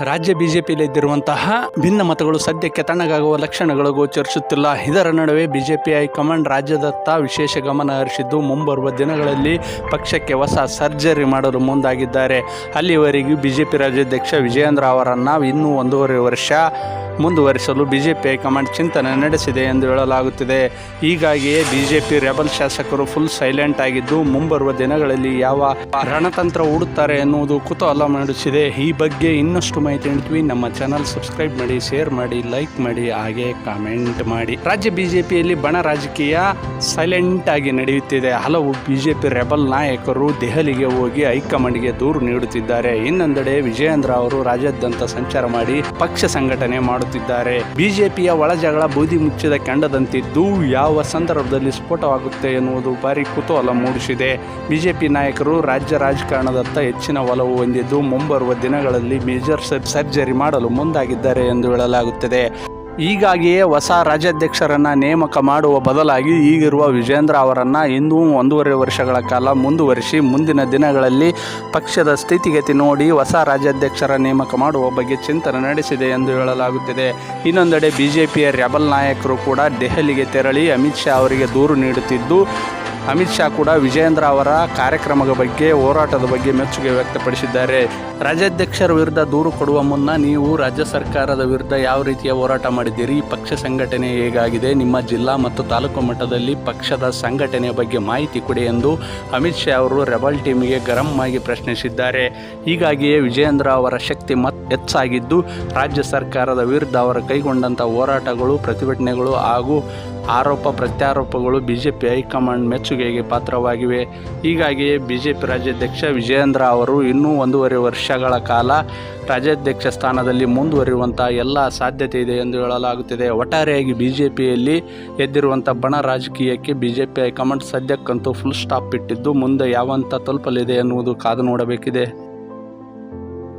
ರಾಜ್ಯ ಬಿಜೆಪಿಯಲ್ಲಿದ್ದಿರುವಂತಹ ಭಿನ್ನ ಮತಗಳು ಸದ್ಯಕ್ಕೆ ತಣ್ಣಗಾಗುವ ಲಕ್ಷಣಗಳು ಗೋಚರಿಸುತ್ತಿಲ್ಲ. ಇದರ ನಡುವೆ ಬಿಜೆಪಿ ಹೈಕಮಾಂಡ್ ರಾಜ್ಯದತ್ತ ವಿಶೇಷ ಗಮನ ಹರಿಸಿದ್ದು, ಮುಂಬರುವ ದಿನಗಳಲ್ಲಿ ಪಕ್ಷಕ್ಕೆ ಹೊಸ ಸರ್ಜರಿ ಮಾಡಲು ಮುಂದಾಗಿದ್ದಾರೆ. ಅಲ್ಲಿವರೆಗೂ ಬಿಜೆಪಿ ರಾಜ್ಯಾಧ್ಯಕ್ಷ ವಿಜಯೇಂದ್ರ ಅವರನ್ನು ಇನ್ನೂ ಒಂದೂವರೆ ವರ್ಷ ಮುಂದುವರಿಸಲು ಬಿಜೆಪಿ ಹೈಕಮಾಂಡ್ ಚಿಂತನೆ ನಡೆಸಿದೆ ಎಂದು ಹೇಳಲಾಗುತ್ತಿದೆ. ಹೀಗಾಗಿಯೇ ಬಿಜೆಪಿ ರೆಬಲ್ ಶಾಸಕರು ಫುಲ್ ಸೈಲೆಂಟ್ ಆಗಿದ್ದು ಮುಂಬರುವ ದಿನಗಳಲ್ಲಿ ಯಾವ ರಣತಂತ್ರ ಹೂಡುತ್ತಾರೆ ಎನ್ನುವುದು ಕುತೂಹಲ ಮೂಡಿಸಿದೆ. ಈ ಬಗ್ಗೆ ಇನ್ನಷ್ಟು ಮಾಹಿತಿ ನೀಡ್ತೀವಿ ನಮ್ಮ ಚಾನಲ್ ಸಬ್ಸ್ಕ್ರೈಬ್ ಮಾಡಿ ಶೇರ್ ಮಾಡಿ ಲೈಕ್ ಮಾಡಿ, ಹಾಗೆ ಕಾಮೆಂಟ್ ಮಾಡಿ. ರಾಜ್ಯ ಬಿಜೆಪಿಯಲ್ಲಿ ಬಣ ರಾಜಕೀಯ ಸೈಲೆಂಟ್ ಆಗಿ ನಡೆಯುತ್ತಿದೆ. ಹಲವು ಬಿಜೆಪಿ ರೆಬಲ್ ನಾಯಕರು ದೆಹಲಿಗೆ ಹೋಗಿ ಹೈಕಮಾಂಡ್ಗೆ ದೂರು ನೀಡುತ್ತಿದ್ದಾರೆ. ಇನ್ನೊಂದೆಡೆ ವಿಜಯೇಂದ್ರ ಅವರು ರಾಜ್ಯಾದ್ಯಂತ ಸಂಚಾರ ಮಾಡಿ ಪಕ್ಷ ಸಂಘಟನೆ ಮಾಡುತ್ತಿದ್ದಾರೆ ಬಿಜೆಪಿಯ ಒಳಜಗಳ ಬೂದಿ ಮುಚ್ಚಿದ ಕೆಂಡದಂತಿದ್ದು ಯಾವ ಸಂದರ್ಭದಲ್ಲಿ ಸ್ಫೋಟವಾಗುತ್ತೆ ಎನ್ನುವುದು ಭಾರಿ ಕುತೂಹಲ ಮೂಡಿಸಿದೆ. ಬಿಜೆಪಿ ನಾಯಕರು ರಾಜ್ಯ ರಾಜಕಾರಣದತ್ತ ಹೆಚ್ಚಿನ ಒಲವು ಹೊಂದಿದ್ದು ಮುಂಬರುವ ದಿನಗಳಲ್ಲಿ ಮೇಜರ್ ಸರ್ಜರಿ ಮಾಡಲು ಮುಂದಾಗಿದ್ದಾರೆ ಎಂದು ಹೇಳಲಾಗುತ್ತದೆ. ಹೀಗಾಗಿಯೇ ಹೊಸ ರಾಜ್ಯಾಧ್ಯಕ್ಷರನ್ನು ನೇಮಕ ಮಾಡುವ ಬದಲಾಗಿ ಈಗಿರುವ ವಿಜೇಂದ್ರ ಅವರನ್ನು ಇನ್ನೂ ಒಂದೂವರೆ ವರ್ಷಗಳ ಕಾಲ ಮುಂದುವರಿಸಿ ಮುಂದಿನ ದಿನಗಳಲ್ಲಿ ಪಕ್ಷದ ಸ್ಥಿತಿಗತಿ ನೋಡಿ ಹೊಸ ರಾಜ್ಯಾಧ್ಯಕ್ಷರ ನೇಮಕ ಮಾಡುವ ಬಗ್ಗೆ ಚಿಂತನೆ ನಡೆಸಿದೆ ಎಂದು ಹೇಳಲಾಗುತ್ತಿದೆ. ಇನ್ನೊಂದೆಡೆ ಬಿಜೆಪಿಯ ರೆಬಲ್ ನಾಯಕರು ಕೂಡ ದೆಹಲಿಗೆ ತೆರಳಿ ಅಮಿತ್ ಶಾ ಅವರಿಗೆ ದೂರು ನೀಡುತ್ತಿದ್ದು ಅಮಿತ್ ಶಾ ಕೂಡ ವಿಜಯೇಂದ್ರ ಅವರ ಕಾರ್ಯಕ್ರಮದ ಬಗ್ಗೆ, ಹೋರಾಟದ ಬಗ್ಗೆ ಮೆಚ್ಚುಗೆ ವ್ಯಕ್ತಪಡಿಸಿದ್ದಾರೆ. ರಾಜ್ಯಾಧ್ಯಕ್ಷರ ವಿರುದ್ಧ ದೂರು ಕೊಡುವ ಮುನ್ನ ನೀವು ರಾಜ್ಯ ಸರ್ಕಾರದ ವಿರುದ್ಧ ಯಾವ ರೀತಿಯ ಹೋರಾಟ ಮಾಡಿದ್ದೀರಿ? ಪಕ್ಷ ಸಂಘಟನೆ ಹೇಗಾಗಿದೆ? ನಿಮ್ಮ ಜಿಲ್ಲಾ ಮತ್ತು ತಾಲೂಕು ಮಟ್ಟದಲ್ಲಿ ಪಕ್ಷದ ಸಂಘಟನೆಯ ಬಗ್ಗೆ ಮಾಹಿತಿ ಕೊಡಿ ಎಂದು ಅಮಿತ್ ಶಾ ಅವರು ರೆಬಲ್ ಟೀಮ್ಗೆ ಗರಂ ಆಗಿ ಪ್ರಶ್ನಿಸಿದ್ದಾರೆ. ಹೀಗಾಗಿಯೇ ವಿಜಯೇಂದ್ರ ಅವರ ಶಕ್ತಿ ಮತ್ ಹೆಚ್ಚಾಗಿದ್ದು, ರಾಜ್ಯ ಸರ್ಕಾರದ ವಿರುದ್ಧ ಅವರು ಕೈಗೊಂಡಂಥ ಹೋರಾಟಗಳು, ಪ್ರತಿಭಟನೆಗಳು ಹಾಗೂ ಆರೋಪ ಪ್ರತ್ಯಾರೋಪಗಳು ಬಿಜೆಪಿ ಹೈಕಮಾಂಡ್ ಮೆಚ್ಚುಗೆಗೆ ಪಾತ್ರವಾಗಿವೆ. ಹೀಗಾಗಿಯೇ ಬಿಜೆಪಿ ರಾಜ್ಯಾಧ್ಯಕ್ಷ ವಿಜಯೇಂದ್ರ ಅವರು ಇನ್ನೂ ಒಂದೂವರೆ ವರ್ಷಗಳ ಕಾಲ ರಾಜ್ಯಾಧ್ಯಕ್ಷ ಸ್ಥಾನದಲ್ಲಿ ಮುಂದುವರಿಯುವಂಥ ಎಲ್ಲ ಸಾಧ್ಯತೆ ಇದೆ ಎಂದು ಹೇಳಲಾಗುತ್ತಿದೆ. ಒಟ್ಟಾರೆಯಾಗಿ ಬಿಜೆಪಿಯಲ್ಲಿ ಎದ್ದಿರುವಂಥ ಬಣ ರಾಜಕೀಯಕ್ಕೆ ಬಿಜೆಪಿ ಹೈಕಮಾಂಡ್ ಸದ್ಯಕ್ಕಂತೂ ಫುಲ್ ಸ್ಟಾಪ್ ಇಟ್ಟಿದ್ದು, ಮುಂದೆ ಯಾವಂತ ತಲುಪಲಿದೆ ಎನ್ನುವುದು ಕಾದು ನೋಡಬೇಕಿದೆ.